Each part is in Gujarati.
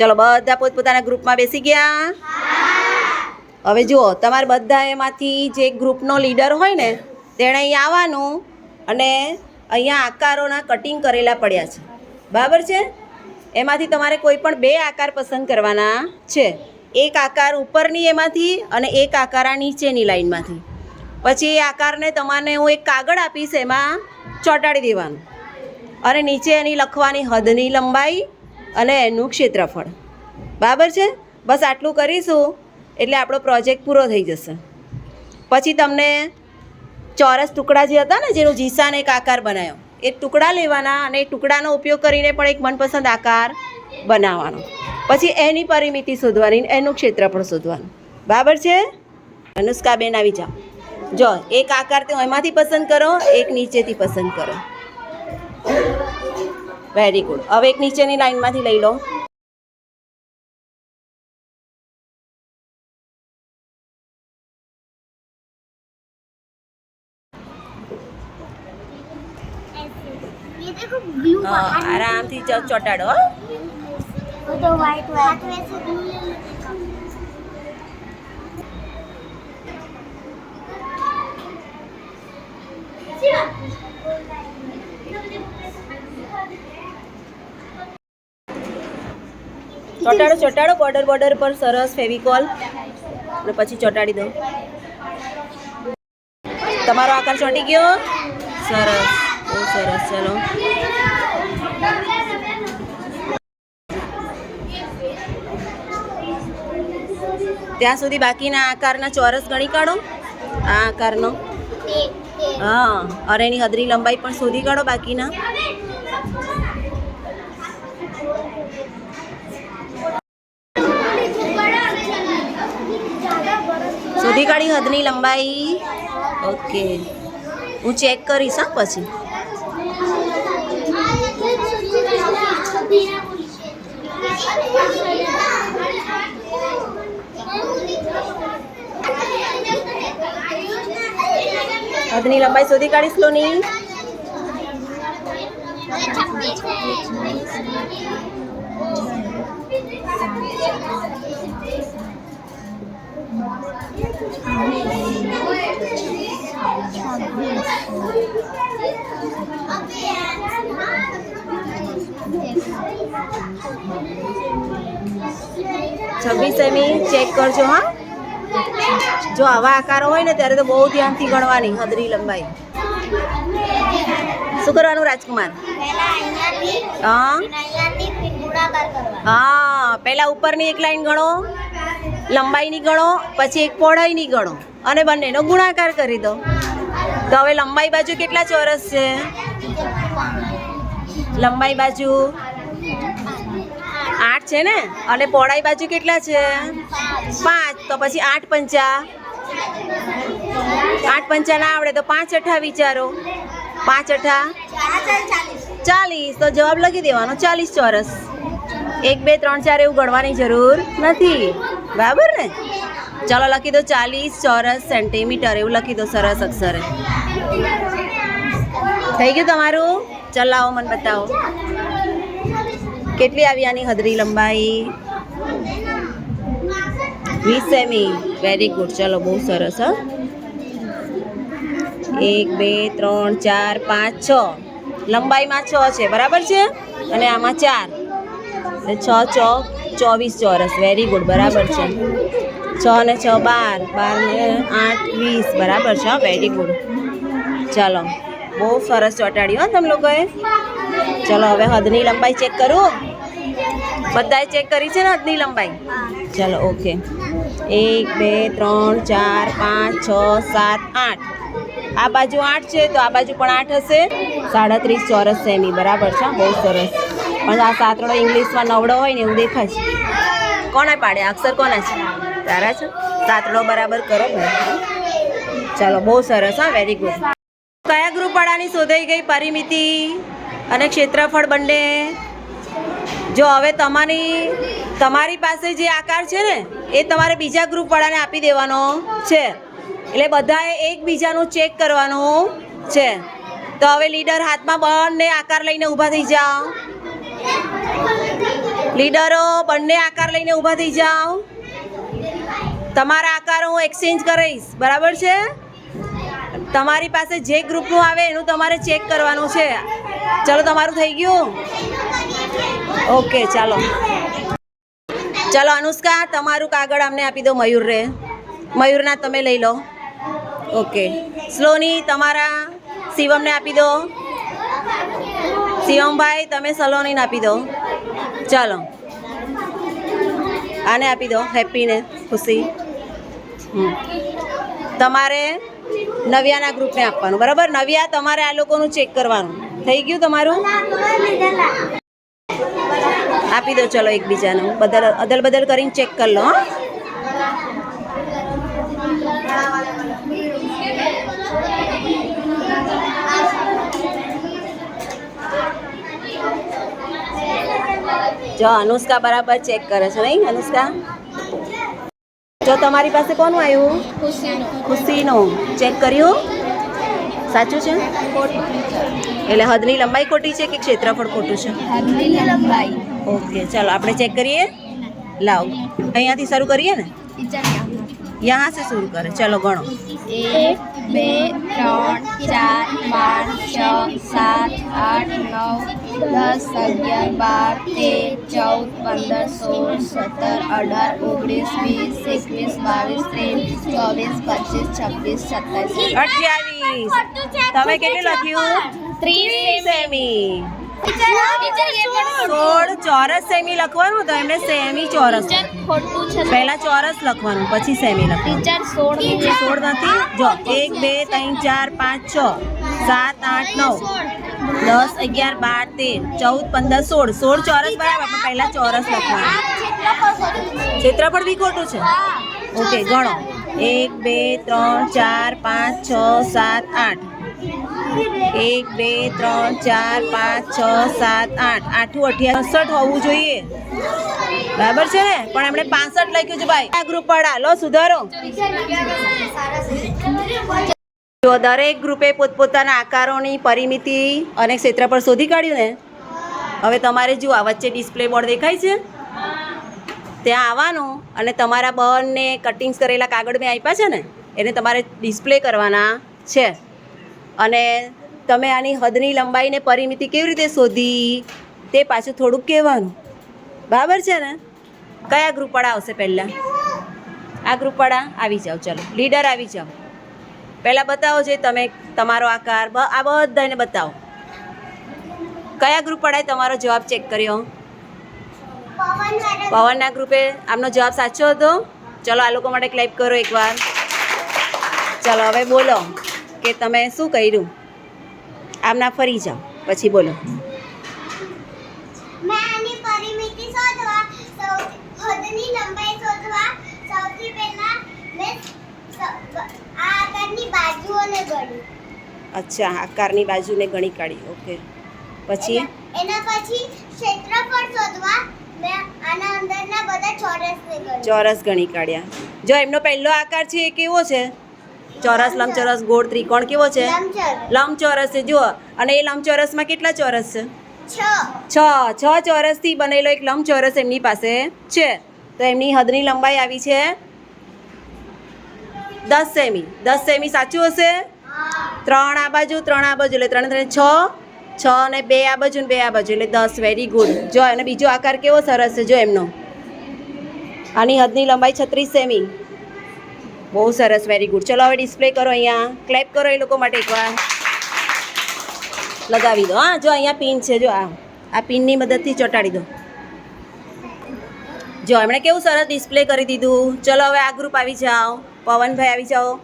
ચલો બધા પોતપોતાના ગ્રુપમાં બેસી ગયા. હવે જુઓ, તમારે બધા એમાંથી જે ગ્રુપનો લીડર હોય ને, તેણે અહીં આવવાનું અને અહીંયા આકારોના કટિંગ કરેલા પડ્યા છે. બરાબર છે? એમાંથી તમારે કોઈ પણ બે આકાર પસંદ કરવાના છે. એક આકાર ઉપરની એમાંથી અને એક આકાર આ નીચેની લાઈનમાંથી પછી એ આકારને તમારે હું એક કાગળ આપીશ, એમાં ચોંટાડી દેવાનું. અને નીચે એની લખવાની હદની લંબાઈ અને એનું ક્ષેત્રફળ. બરાબર છે? બસ આટલું કરીશું, એટલે આપણો પ્રોજેક્ટ પૂરો થઈ જશે. પછી તમને ચોરસ ટુકડા જે હતા ને, જેનું જીસાને એક આકાર બનાવ્યો એ ટુકડા લેવાના અને એ ટુકડાનો ઉપયોગ કરીને પણ એક મનપસંદ આકાર બનાવવાનો. પછી એની પરિમિતિ શોધવાની, એનું ક્ષેત્રફળ શોધવાનું. બરાબર છે? અનુષ્કાબેન આવી જાઓ. જો, એક આકાર તો એમાંથી પસંદ કરો, એક નીચેથી પસંદ કરો. વેરી ગુડ હવે એક નીચેની લાઇનમાંથી લઈ લો આરામથી ચોટાડો Yeah. ચોટાડો ચોટાડો બોર્ડર બોર્ડર પર સરસ ફેવિકોલ. અને પછી ચોટાડી દો તમારો આકાર ચોંટી ગયો? સરસ. બહુ સરસ ચલો. ત્યાં સુધી બાકીના આકારના ચોરસ ગણી કાઢો. આ આકારનો. હા અરેની હદરી લંબાઈ પણ શોધી કાઢો બાકીના. શોધી કાઢી હદની લંબાઈ. ઓકે હું ચેક કરીશ, હા, પછી. હદની લંબાઈ શોધી કાઢીશ, લોની. છવ્વીસ એમી ચેક કરજો હા. જો આવા આકારો હોય ને ત્યારે તો બહુ ધ્યાનથી ગણવાની હદરી લંબાઈ. શું કરવાનું રાજકુમાર? હા. હા પહેલા ઉપરની એક લાઈન ગણો. લંબાઈની ગણો, પછી એક પહોળાઈની ગણો. અને બંનેનો ગુણાકાર કરી દો. તો હવે લંબાઈ બાજુ કેટલા ચોરસ છે? લંબાઈ બાજુ આઠ છે ને? અને પહોળાઈ બાજુ કેટલા છે? પાંચ. તો પછી આઠ પંચા. આઠ પંચા ના આવડે તો પાંચ અઠા વિચારો. પાંચ અઠા ચાલીસ. તો જવાબ લખી દેવાનો ચાલીસ ચોરસ. એક, બે, ત્રણ, ચાર એવું ગણવાની જરૂર નથી. બરાબર ને? ચાલો લખી દો ચાલીસ, ચોરસ, સેન્ટીમીટર, એવું લખી દો સરસ અક્ષરે. થઈ ગયું તમારું? ચલાવો મને બતાવો. કેટલી આવી આની હદરી લંબાઈ? વીસ સેમી. વેરી ગુડ ચલો, બહુ સરસ, હ. એક, બે, ત્રણ, ચાર, પાંચ, છ. લંબાઈમાં છ છે, બરાબર છે? અને આમાં ચાર. છ, ચોક. ચોવીસ ચોરસ. વેરી ગુડ બરાબર છે. છ ને છ, બાર. બાર ને આઠ, વીસ. બરાબર છે વેરી ગુડ ચાલો. બહુ સરસ ચોંટાડ્યું, હો, તમે લોકોએ. ચલો, હવે હદની લંબાઈ ચેક કરું. બધાએ ચેક કરી છે ને હદની લંબાઈ? ચલો ઓકે એક, બે, ત્રણ, ચાર, પાંચ, છ, સાત, આઠ. આ બાજુ આઠ છે, તો આ બાજુ પણ આઠ હશે. સાડત્રીસ ચોરસ સેમી બરાબર છે બહુ સરસ. પણ આ સાતડો ઇંગ્લિશમાં નવડો હોય ને એવું દેખાય છે. કોણે પાડે? અક્ષર કોના છે? તારા છે? સાતડો બરાબર કરો ભાઈ ચાલો, બહુ સરસ, હા વેરી ગુડ કયા ગ્રુપ શોધાઈ ગઈ પરિમિતિ અને ક્ષેત્રફળ બંને? જો હવે તમારી તમારી પાસે જે આકાર છે ને, એ તમારે બીજા ગ્રુપવાળાને આપી દેવાનો છે. એટલે બધાએ એકબીજાનું ચેક કરવાનું છે. તો હવે લીડર હાથમાં બંને આકાર લઈને ઊભા થઈ જાઓ લીડરો, બંને આકાર લઈને ઊભા થઈ જાઓ. તમારા આકાર હું એક્સચેન્જ કરીશ બરાબર છે? તમારી પાસે જે ગ્રુપનું આવે એનું તમારે ચેક કરવાનું છે. ચલો, તમારું થઈ ગયું? ઓકે, ચાલો. ચાલો, અનુષ્કા, તમારું કાગળ અમને આપી દો મયુર રે. મયુરના તમે લઈ લો. ઓકે. સ્લોની, તમારા શિવમને આપી દો. શિવમભાઈ, તમે સલોનીને આપી દો. ચાલો. આને આપી દો, હેપીને, ખુશી. તમારે નવ્યાના ગ્રુપને આપવાનું, બરાબર? નવ્યા, તમારે આ લોકોનું ચેક કરવાનું. થઈ ગયું તમારું? આપી દો, ચલો એકબીજાનું. બદલ અદલ બદલ કરીને ચેક કરી લો હં? જો અનુષ્કા બરાબર ચેક કરે છે નહીં? અનુષ્કા? જો તમારી પાસે કોનું આવ્યું? ખુશીનું. ચેક કર્યું? સાચું છે? એટલે હદની લંબાઈ ખોટી છે કે ક્ષેત્રફળ ખોટું છે? ઓકે ચાલો આપણે ચેક કરીએ. લાવ. અહીંયાથી શરૂ કરીએ ને? યહાં સે શરૂ કરે. ચલો ગણો. એક બે ત્રણ ચાર પાંચ છ સાત આઠ નવ દસ અગિયાર બાર તેર ચૌદ પંદર સોળ સત્તર અઢાર ઓગણીસ વીસ એકવીસ બાવીસ ત્રેવીસ ચોવીસ પચીસ છવ્વીસ સત્તાવીસ. અઠ્યાવીસ. તમે કેટલું લખ્યું? ત્રીસ. સેમી. સોળ ચોરસ સેમી લખવાનું તો એમને સેમી ચોરસ. પહેલા ચોરસ લખવાનું પછી સેમી લખવાનું. સોળ સોળ નથી? જો એક બે ત્રણ ચાર પાંચ છ સાત આઠ નવ દસ અગિયાર બાર તેર ચૌદ પંદર સોળ. સોળ ચોરસ બરાબર પણ પહેલા ચોરસ લખવાનું. ક્ષેત્રફળ બી ખોટું છે? ઓકે ગણો. એક, બે, ત્રણ, ચાર, પાંચ, છ, સાત, આઠ. એક, બે, ત્રણ, ચાર, પાંચ, છ, સાત, આઠ. આઠું અઠ્યાસઠ હોવું જોઈએ. બરાબર છે ને? પણ એમણે પાસઠ લખ્યું છે ભાઈ. આ ગ્રુપ વાળા, લો, સુધારો. જો દરેક ગ્રુપે પોતપોતાના આકારોની પરિમિતિ અને ક્ષેત્રફળ શોધી કાઢ્યું ને, હવે તમારે જુઓ વચ્ચે ડિસ્પ્લે બોર્ડ દેખાય છે. ત્યાં આવવાનું અને તમારા બનને કટિંગ્સ કરેલા કાગળ મેં આપ્યા છે ને, એને તમારે ડિસ્પ્લે કરવાના છે. અને તમે આની હદની લંબાઈને પરિમિતિ કેવી રીતે શોધી, તે પાછું થોડુંક કહેવાનું. બરાબર છે ને? કયા ગ્રુપવાળા આવશે પહેલાં? આ ગ્રુપવાળા આવી જાઓ, ચલો. લીડર આવી જાઓ. પહેલાં બતાવો જે તમે, તમારો આકાર આ બધાને બતાવો. કયા ગ્રુપવાળાએ તમારો જવાબ ચેક કર્યો? પવનના ગ્રુપે આમનો જવાબ સાચો હતો. ચલો આ લોકો માટે ક્લેપ કરો એકવાર. ચલો હવે બોલો કે તમે શું કર્યું? આમના ફરી જાઓ પછી બોલો. અચ્છા આકારની બાજુને ગણી કાઢી ઓકે. પછી? એના પછી ક્ષેત્રફળ શોધવા ચોરસ ગણી કાઢ્યા. જો એમનો પહેલો આકાર છે એ કેવો છે? ચોરસ લંબચોરસ ગોળ ત્રિકોણ કેવો છે? લંબચોરસ. છે. જુઓ અને એ લંબચોરસમાં કેટલા ચોરસ છ? છ. છ. ચોરસથી બનેલો એક લંબચોરસ એમની પાસે છે. તો એમની હદની લંબાઈ આવી છે દસ સેમી. દસ સેમી સાચું હશે? ત્રણ આ બાજુ ત્રણ આ બાજુ એટલે ત્રણ ત્રણ છ. છ અને બે આ બાજુ ને બે આ બાજુ એટલે દસ વેરી ગુડ જો, અને બીજો આકાર કેવો સરસ છે, જો એમનો. આની હદની લંબાઈ છત્રીસ સેમી. બહુ સરસ વેરી ગુડ ચલો, હવે ડિસ્પ્લે કરો અહીંયા. ક્લેપ કરો એ લોકો માટે એકવાર. લગાવી દો. હા, જો, અહીંયા પિન છે, જો, આ. આ પિનની મદદથી ચોંટાડી દો. જો, એમણે કેવું સરસ ડિસ્પ્લે કરી દીધું. ચલો, હવે આ ગ્રુપ આવી જાઓ. પવનભાઈ આવી જાઓ.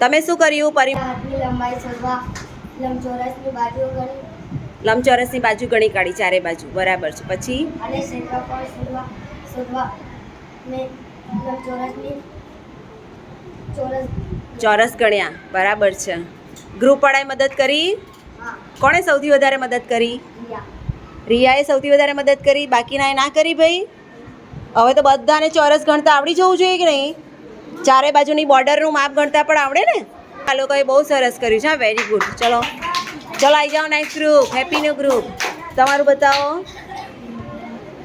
તમે શું કર્યું? પરિ લંબાઈ લંબચોરસની બાજુ ગણી લંબચોરસની બાજુ ગણી કાઢી ચારે બાજુ. બરાબર છે. પછી? અને ક્ષેત્રફળ શોધવા શોધવા મેં લંબચોરસની ચોરસ ચોરસ ગણ્યા. બરાબર છે. ગ્રુપવાળાએ મદદ કરી? કોણે સૌથી વધારે મદદ કરી? રિયાએ સૌથી વધારે મદદ કરી? બાકીનાએ ના કરી ભાઈ? હવે તો બધાને ચોરસ ગણતા આવડી જવું જોઈએ કે નહીં? ચારે બાજુની બોર્ડરનું માપ ગણતા પણ આવડે ને? આ લોકોએ બહુ સરસ કર્યું છે હા વેરી ગુડ ચલો. ચલો આવી જાઓ નેક્સ્ટ ગ્રુપ હેપીનું ગ્રુપ તમારું બતાવો.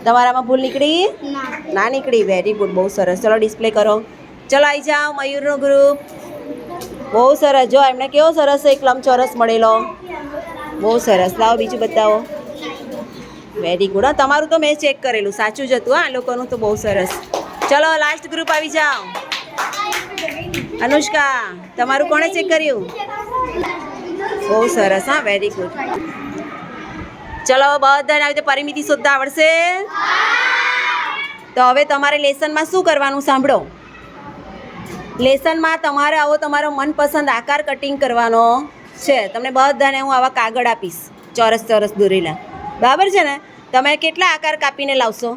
તમારામાં ભૂલ નીકળી? ના. નીકળી. વેરી ગુડ બહુ સરસ. ચલો ડિસ્પ્લે કરો. ચલો આવી જાઓ. મયુરનું ગ્રુપ બહુ સરસ. જો એમને કેવો સરસ એક લંબચોરસ મળેલો. બહુ સરસ. લાવો બીજું બતાવો. વેરી ગુડ હા તમારું તો મેં ચેક કરેલું. સાચું જ હતું હા આ લોકોનું તો બહુ સરસ. ચલો લાસ્ટ ગ્રુપ આવી જાઓ. અનુષ્કા તમારું કોણે ચેક કર્યું? બહુ સરસ, હા વેરી ગુડ ચલો બધાને આવી રીતે પરિમિતિ શોધતા આવડશે. તો હવે તમારે લેસનમાં શું કરવાનું સાંભળો? લેસનમાં તમારે આવો તમારો મનપસંદ આકાર કટિંગ કરવાનો છે. તમને બધાને હું આવા કાગળ આપીશ, ચોરસ ચોરસ દોરેલા. બરાબર છે ને? તમે કેટલા આકાર કાપીને લાવશો?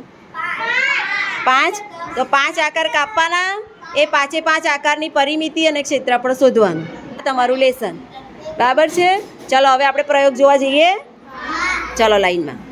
પાંચ. તો પાંચ આકાર કાપવાના, એ પાંચે પાંચ આકારની પરિમિતિ અને ક્ષેત્રફળ શોધવાનું. તમારું લેસન. બરાબર છે? ચલો હવે આપણે પ્રયોગ જોવા જઈએ. ચલો લાઈનમાં.